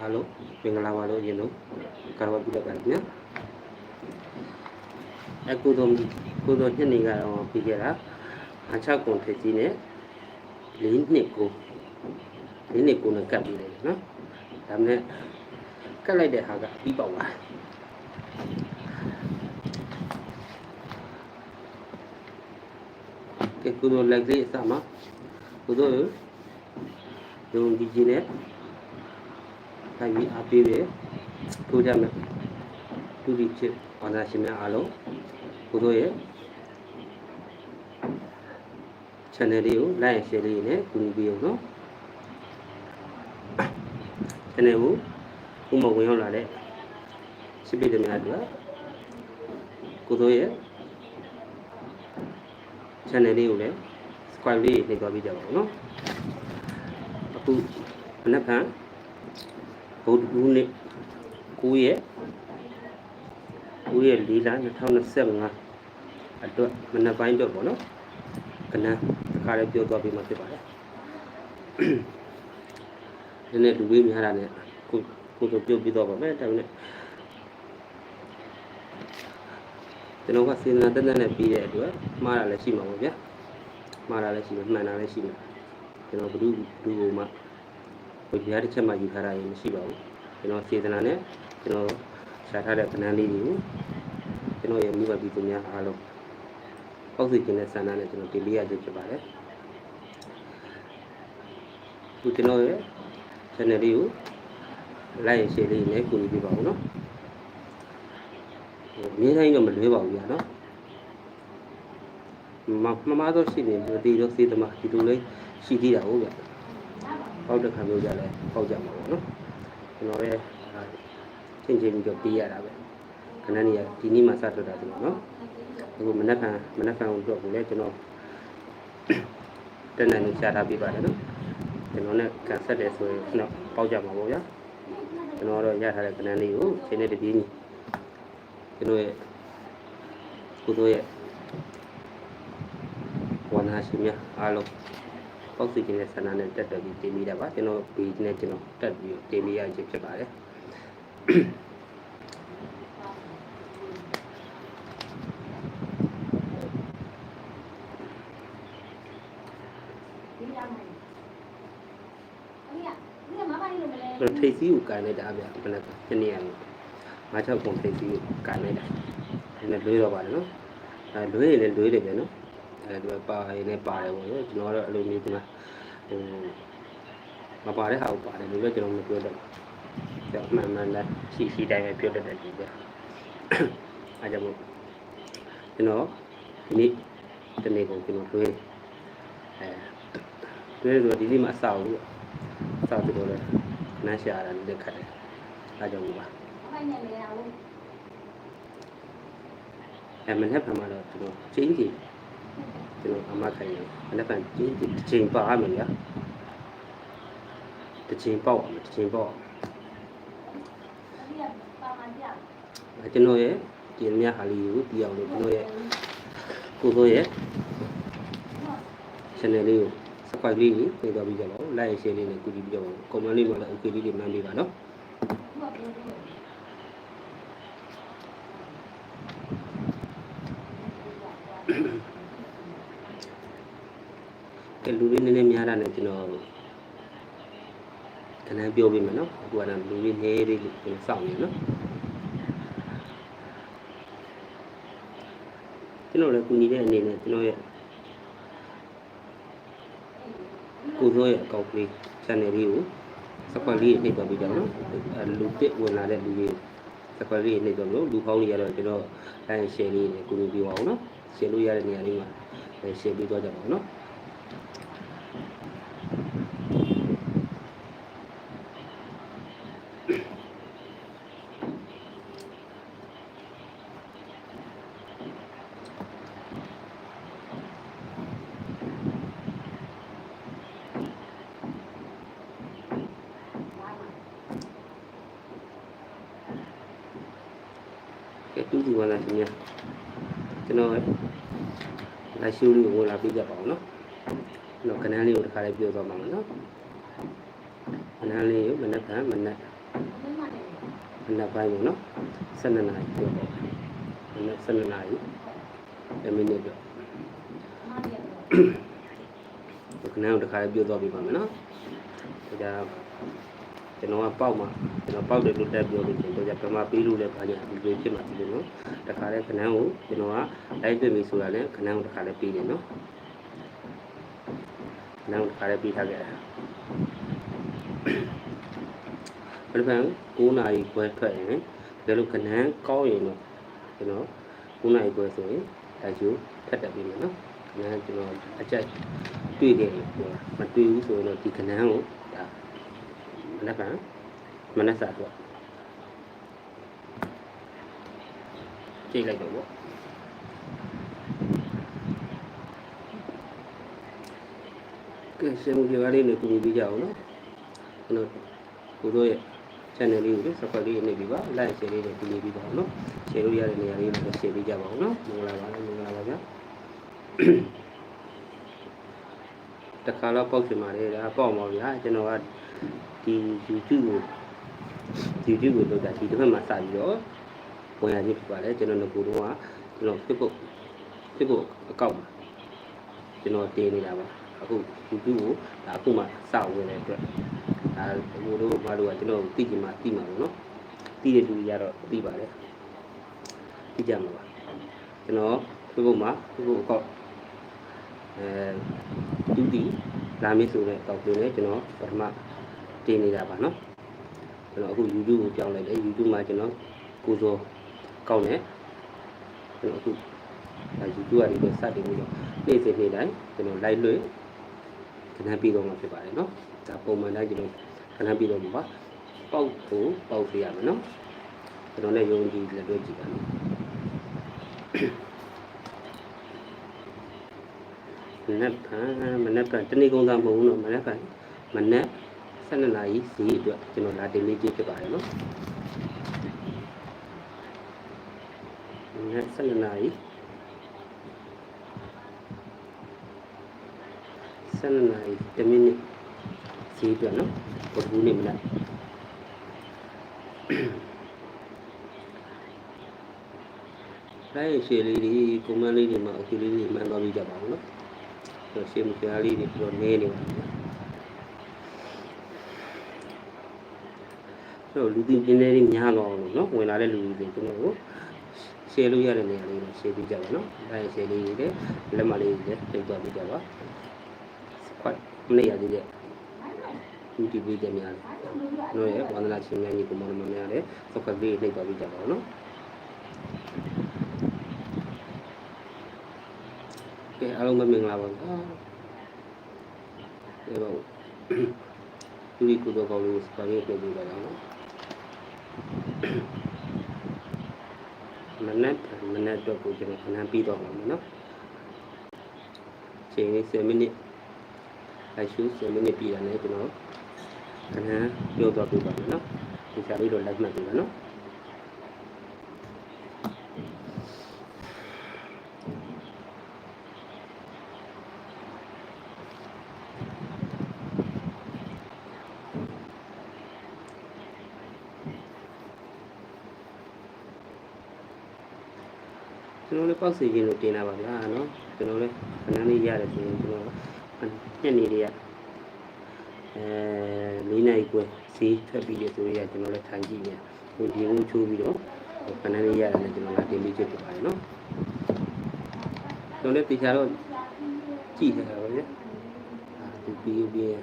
အားလုံးမင်္ဂလာပါလို့ရင်လို့ကာဝပြုလုပ်ပါခင်ဗျာအကူတော်ကိုတော်ညနေကတော့ပြီးခဲ့တာအချောက်ကုန်ထကြီးနဲ့၄နှစ်ကို လိုက်တဲ့ဟာကပြီးပေါက်လာကဲကိုတော်လိုက်ကလေးအစမှာကိုတော်ရုံဒီကြီးနဲ့ထိုင်ပြီးအားပေးတယ်ထိုးကြမယ်သူဒီချစ်ဘာသာရှင်များအားလုံးကိုတို့ရဲ့ channel လေးကို like and share လေးနဲ့ကူညီပေးအောင်နော် channel ကိုဥမဝင်ရောက်လာတဲ့စစ်ပိတ်တွေများတို့ကိုတို့ရဲ့ channel လေးကိုလည်း subscribe လေးနှိပ်သွားပေးကြပါဦးနော်အခုမနက်ဖြန် ဗုဒ္ဓဘူးနေ့9ရက်9ရက်4လ2025အတွက်မနက်ပိုင်းအတွက်ပေါ့နော်ကနန်းတစ်ခါလေးပြောသွားပြီးမှဖြစ်ပါတယ်နည်းနည်းလူလေးများတာနဲ့ကိုကိုတို့ပြောပြီးတော့ပါမယ်ဒါပေမဲ့ကျွန်တော်ကစေနာတက်တက်နဲ့ပြီးတဲ့အတွက်မှားတာလည်းရှိမှာပေါ့ဗျာမှားတာလည်းရှိမှာမှန်တာလည်းရှိမှာကျွန်တော်ဘ누구ဘ누구မှ ဟိုဒီဟာတစ်ချက်မှယူထားတာရင်မရှိပါဘူးကျွန်တော်စေတနာနဲ့ကျွန်တော်ရှာထားတဲ့ကဏ္ဍလေးတွေကိုကျွန်တော်ရဲ့မိဘပြည်သူများအားလုံးအောက်ဆီဂျင်နဲ့ဆန္ဒနဲ့ကျွန်တော်တင်ပေးရခြင်းဖြစ်ပါတယ်ဒီကျွန်တော်ရဲ့ channel လေးကို like share လေးနဲ့ကူညီပေးပါဦးနော်ဟိုအမြဲတမ်းတော့မလွဲပါဘူးဗျာနော်မမမတော့ရှိနေပြီဒီတော့စေတမဒီလိုလေးရှိသေးတာဟုတ်ဗျာ ပေါက်တဲ့ခံမျိုးကြလဲပေါက်ကြမှာပေါ့နော်ကျွန်တော်ရဲ့ချင်းချင်းပြီးတော့ပေးရတာပဲခဏနေရဒီနေ့မှစထွက်တာဒီလိုနော်အခုမနက်ဖြန်မနက်ဖြန်ကိုတော့ကိုလည်းကျွန်တော်တက်နိုင်နေရှားထားပေးပါတယ်နော်ကျွန်တော်နဲ့ကန်ဆက်တယ်ဆိုရင်တော့ပေါက်ကြမှာပေါ့ဗျာကျွန်တော်တော့ရထားတဲ့ခဏလေးကိုချိန်နဲ့တပြေးညီကျွန်တော်ရဲ့ကိုတို့ရဲ့ဝန်နာရှင်များအားလုံး အောက်ဆီဂျင်နဲ့ဆန္ဒနဲ့တက်တက်ပြီးတင်မိတာပါကျွန်တော်ဘေးနဲ့ကျွန်တော်တက်ပြီးတင်မိရခြင်းဖြစ်ပါတယ်ထိတ်စီးကိုကန်လိုက်တာဗျဘယ်နဲ့တနည်းအားငါးချောက်ပုံထိတ်စီးကိုကန်လိုက်တာဒီနဲ့လွေးတော့ပါတယ်နော်အဲလွေးရင်လည်းလွေးတယ်ဗျနော်အဲဒီပါရင်လည်းပါတယ်ပေါ့နော်ကျွန်တော်ကတော့အလိုမျိုးဒီမှာ ဟိုမပါတဲ့ဟာကိုပါတယ်လို့လည်းကျွန်တော်မပြောတော့ဘူးကြောက်မှန်မှန်လည်းရှိရှိတိုင်းပဲပြောတတ်တယ်ဒီပြအဲကြောင့်မို့ကျွန်တော်ဒီနေ့တနေ့ကုန်ကျွန်တော်လွှဲအဲလွှဲဆိုတော့ဒီနေ့မှအဆောက်ဘူးအဆောက်ပြီးတော့လည်းနန်းရှာရတာလည်းခက်တယ်အဲကြောင့်မို့ပါအဲမနေ့ကမှတော့ကျွန်တော်ချင်းကြီး ကျွန်တော်အမခိုင်ရမနေ့ကချင်းကြီးတစ်ချိန်ပါမယ်ဗျာတစ်ချိန်ပေါက်အောင်တစ်ချိန်ပေါက်အောင်ကျွန်တော်ရဲ့ဒီမြတ်ဟာလီကိုပြအောင်လို့ကျွန်တော်ရဲ့ကိုစိုးရဲ့ channel လေးကို subscribe လေးကိုပေးသွားပြီးကြပါဦး like share လေးနဲ့ကူညီပြီးကြပါဦး comment လေးမှာလည်း okay လေးတွေမှန်းပေးပါနော် လူလေးနည်းနည်းများတာနဲ့ကျွန်တော်ခဏပြောပေးမယ်နော်အခုကတော့လူလေးနည်းလေးကိုကျွန်တော်စောင့်နေနော်ကျွန်တော်လည်းကူညီတဲ့အနေနဲ့ကျွန်တော်ရဲ့ကိုစိုးရဲ့အကောင့်လေး channel လေးကို subscribe လေးနှိပ်သွားပေးကြနော်အဲလူတစ်ဝင်လာတဲ့လူလေး subscribe လေးနှိပ်သွားလို့လူပေါင်းလေးရတော့ကျွန်တော်အဲ share လေးနဲ့ကူညီပြပါအောင်နော် share လို့ရတဲ့နေရာလေးမှာ share ပေးသွားကြပါဦးနော် ကဲတူတူပါလားရှင်များကျွန်တော်လာရှိုးလေးကိုဝင်လာပြကြပါအောင်နော်ကျွန်တော်ကနန်းလေးကိုတစ်ခါလေးပြောသွားမှာနော်ကနန်းလေးကိုမနက်ဖြန်မနက်မနက်ပိုင်းပေါ့နော်12နာရီပြောပေါ့မနက်12နာရီ10မိနစ်တော့ခဏတော့တစ်ခါလေးပြောသွားပြပါမယ်နော်ဒါကျွ န်တော်ကပေါက်မှာကျွန်တော်ပေါက်တယ်လို့တက်ပြောလို့ချင်းတော့ပြမပေးလို့လည်းဘာညာဒီလိုဖြစ်မှာဒီလိုနော်တခါလေးခဏကိုကျွန်တော်ကလိုက်တွေ့ပြီဆိုတာလည်းခဏကိုတခါလေးပေးတယ်နော်ခဏကိုတခါလေးပေးထားခဲ့တာဘယ်လိုလဲ9နာရီခွဲထွက်ရင်ဒါလို့ခဏကောင်းရင်တော့ကျွန်တော်9နာရီခွဲဆိုရင်ဒါကျိုးထပ်တက်ပြီမယ်နော်ခဏကျွန်တော်အကြိုက်တွေ့ခဲ့တယ်ပြောမတွေ့ဘူးဆိုရင်တော့ဒီခဏကိုဒါမ နက်ဖြန်မနက်စာတော့ကြည့်လိုက်တော့ပေါ့ကဲရှင်မူကြလေးနဲ့ပြင်ပြကြအောင်နော်ကျွန်တော်ကိုတို့ရဲ့ channel လေးကို subscribe လေးနေပြီးပါ like share လေးနဲ့ပြင်ပြပါအောင်နော် share လို့ရတဲ့နေရာလေးကို share ပေးကြပါအောင်နော်မင်္ဂလာပါမင်္ဂလာပါဗျာတခါတော့ပေါက်ချင်ပါလေဒါပေါက်ပါဗျာကျွန်တော်က ဒီ YouTube ကို YouTube ကိုလောက်တာဒီတစ်ဖက်မှာစပြီးတော့ဝင်ရခြင်းဖြစ်ပါလေကျွန်တော်ငကိုတော့ကကျွန်တော် Facebook Facebook အကောင့်မှာကျွန်တော်တင်နေတာပါအခု YouTube ကိုဒါအခုမှစဝင်တဲ့အတွက်ဒါဘိုးတို့မတို့ကကျွန်တော်သိချင်မှသိမှာပေါ့နော်သိတဲ့လူတွေကတော့သိပါလေသိကြမှာပါကျွန်တော် Facebook မှာ Facebook အကောင့်အဲတူတီလာမစ်ဆိုတဲ့အကောင့်တွေနဲ့ကျွန်တော်ပထမ တင်နေတာပါနော်ကျွန်တော်အခု YouTube ကိုကြောင်းလိုက်တယ် YouTube မှာကျွန်တော်ကိုစောကောင်းတယ်ကျွန်တော်အခုဒါ YouTube ကနေပြီးစတင်ပြီးတော့နေ့စဉ်နေ့တိုင်းကျွန်တော် live လွှင့်ခဏပြီးတော့မှာဖြစ်ပါတယ်နော်ဒါပုံမှန်တိုင်းကျွန်တော်ခဏပြီးတော့မှာပါပေါက်ကိုပေါက်ပြရမယ်နော်ကျွန်တော်လည်းယုံကြည်လက်တွေ့ကြည့်ပါမယ်မနက်ဖြန်မနက်ဖြန်တနေ့ကုန်သားမဟုတ်ဘူးနော်မနက်ဖြန်မနက် 12နာရီစီအတွက်ကျွန်တော်လာတင်လေးကြည့်ဖြစ်ပါတယ်နော်မနက်12နာရီ12နာရီ10မိနစ်စီအတွက်နော်ပုတ်ဘူးနေမလားလိုက်ရှေလေးတွေကွန်မန့်လေးတွေမှာအကူလေးတွေမှန်သွားပြီးကြပါဦးနော်ဆိုရှေမပြားလေးတွေပြီးတော့နေနေပါမယ် ဆိုလူတင်ပြင်းလေးများတော့လို့နော်ဝင်လာတဲ့လူတွေကျွန်တော်တို့ရှယ်လို့ရတဲ့နေရာလေးကိုရှယ်ပေးကြပါနော်အဲရှယ်လေးတွေလက်မလေးတွေတိတ်သွားပေးကြပါခွတ်မနေ့ရသေးတဲ့ဒီဒီပေးကြများတယ်တို့ရဲ့ဝန္ဒနာရှင်များညီကိုမောင်မများလည်းသခွက်လေးနှိပ်သွားပေးကြပါဦးနော်ကဲအားလုံးပဲမင်္ဂလာပါဗျာဒီတော့ဒီကုသိုလ်ကောင်းလေးစပါးလေးပြပေးပါတော့နော် မနက်မနက်တော့ကိုကျွန်တော်ခဏပြီးတော့မှာနော်ချိန်လေး10မိနစ်အဲရှူ10မိနစ်ပြီးရတယ်ကျွန်တော်ခဏပြောတော့ပြပါမယ်နော်ဒီစားလေးတော့ live မှတ်ပြီနော် ကျွန်တော်လည်းပောက်စီခြင်းလို့တင်တာပါဗျာနော်ကျွန်တော်လည်းခဏလေးရတယ်ဆိုရင်ကျွန်တော်ညနေလေးရအဲ၄နိုင်ကွယ်ဈေးထွက်ပြီးရဆိုရကျွန်တော်လည်းထိုင်ကြည့်နေဟိုဒီကိုချိုးပြီးတော့ခဏလေးရတယ်လည်းကျွန်တော်လည်းတင်ပြီးချက်ပြပါတယ်နော်ကျွန်တော်လည်းတေချာတော့ကြည့်နေတာပါဗျာဒီပြီးပြီး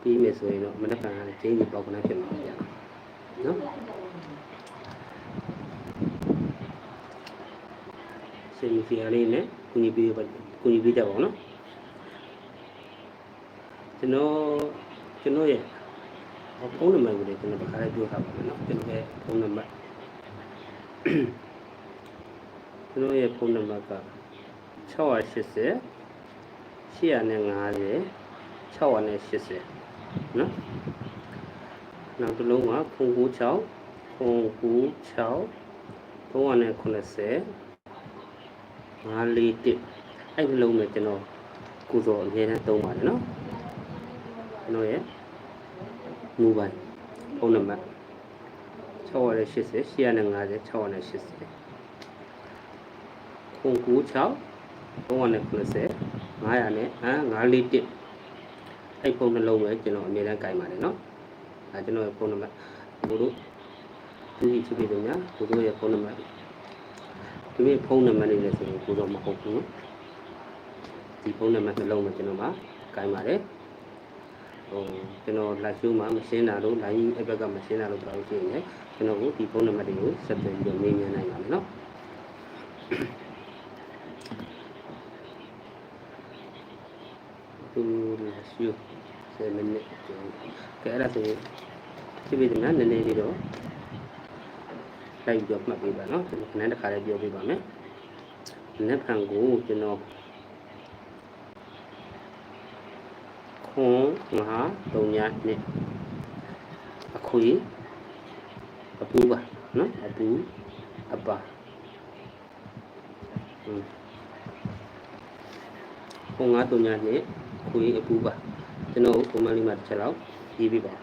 ပြီးမယ်ဆိုရင်တော့မနက်ဖြန်ကလည်းကျင်းကြီးပေါက်ခဏဖြစ်မှာဗျာနော် စေမစီအလေးနဲ့ကုညီပေးပါကုညီပေးကြပါဦးနော်ကျွန်တော်ကျွန်တော်ရဲ့ဖုန်းနံပါတ်ကိုလည်းကျွန်တော်တစ်ခါလေးပြောထားပါမယ်နော်ကျွန်တော်ရဲ့ဖုန်းနံပါတ်ကျွန်တော်ရဲ့ဖုန်းနံပါတ်က680 850 680နော်နောက်တစ်လုံးက096 096 390 5 4 1အဲ့လုံးနဲ့ကျွန်တော်ကုသိုလ်အများနဲ့သုံးပါတယ်နော်ကျွန်တော်ရဲ့ mobile ဖုန်းနံပါတ်680 850 680 096 390 500နဲ့အ941အဲ့ဖုန်းနှလုံးပဲကျွန်တော်အများနဲ့ကြိုင်ပါတယ်နော်အဲကျွန်တော်ရဲ့ဖုန်းနံပါတ်တို့တို့သူကြီးချစ်ပြီတို့များတို့ရဲ့ဖုန်းနံပါတ် သူရဲ့ဖုန်းနံပါတ်လေးလည်းဆိုရင်ကိုတော့မဟုတ်ဘူးဒီဖုန်းနံပါတ်နှလုံးမှာကျွန်တော်မှာကင်ပါတယ်ဟိုကျွန်တော် live show မှာမရှင်းတာလို့ live app ကမရှင်းတာလို့ပြောလို့ရှိရင်ကျွန်တော်ကိုဒီဖုန်းနံပါတ်တွေကိုဆက်သွယ်ပြီးတော့မေးမြန်းနိုင်ပါမယ်နော်သူ live show 7 minutes ကဲအဲ့ဒါဆိုရင်ဒီဗီဒီယိုနည်းနည်းလေးတော့ လိုက်ပြီးတော့မှတ်ပေးပါနော်ကျွန်တော်ခဏတစ်ခါလေးပြောပြပါမယ်နက်ဖန်ကိုကျွန်တော်ခွန်ငါတုံညာနှစ်အခွေအပူပါနော်အပူအပါဟွန်းခွန်ငါတုံညာနှစ်ခွေအပူပါကျွန်တော်ပုံမှန်လေးမှာတစ်ချက်လောက်ရေးပြပါ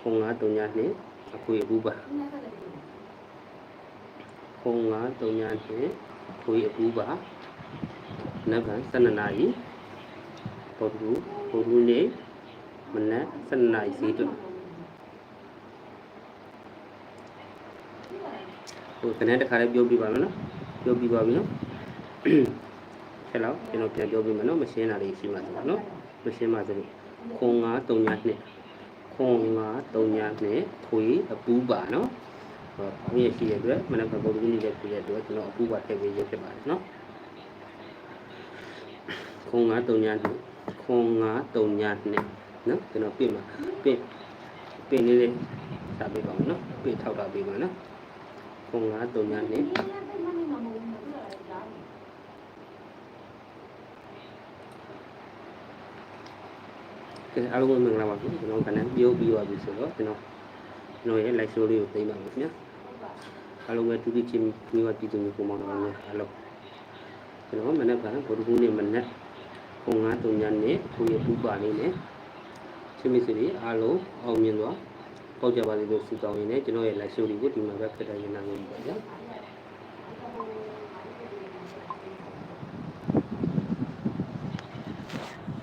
ခွန်ငါတုံညာနှစ်အခွေအပူပါ ခုံငါတုံညာနှင့်ခွေအပူပါနက်ဗန်12နာရီပုဒ်ဘူးပုဒ်ဘူးနေ့မနက်12နာရီစီတူဟိုကနေတစ်ခါလေးပြောပြပါမယ်နော်ပြောပြပါပြီနော်ဆက်လောက်ကျွန်တော်ပြန်ပြောပြမယ်နော်မရှင်းတာလေးရှိမှဆိုတော့နော်မရှင်းမှဆိုလို့ခုံငါတုံညာနှင့်ခုံငါတုံညာနှင့်ခွေအပူပါနော်ဟော အမြင့်ရှိတဲ့အတွက်မနက်ကပုံကူးနေတဲ့ပြည့်တဲ့အတွက်ကျွန်တော်အပူပါထည့်ပေးရဖြစ်ပါတယ်နော်ခုံငါတုံညာနှစ်ခုံငါတုံညာနှစ်နော်ကျွန်တော်ပြည့်မှာပြည့်ပြည့်လေးလေးစာပေးပါမယ်နော်ပြည့်ထောက်တာပေးပါနော်ခုံငါတုံညာနှစ်ကဲအားလုံးမင်္ဂလာပါခင်ဗျကျွန်တော်ကလည်းပြောပြီးသွားပြီဆိုတော့ကျွန်တော်ကျွန်တော်ရဲ့ live show လေးကိုသိမ်းပါမယ်ခင်ဗျာ အားလုံးပဲတူတူချင်းမျိုးပြည်သူမျိုးပုံမှန်တော်များအားလုံးကျွန်တော်မနေ့ကဗုဒ္ဓဘုနေ့မနေ့ခုံငါတုံညာနဲ့ခုရပူပါနေနဲ့ချင်းမစီတွေအားလုံးအောင်မြင်သွားပေါက်ကြပါစေလို့ဆုတောင်းရင်းနဲ့ကျွန်တော်ရဲ့ live show လေးကိုဒီမှာပဲခက်တိုင်းနားနေပါဗျာ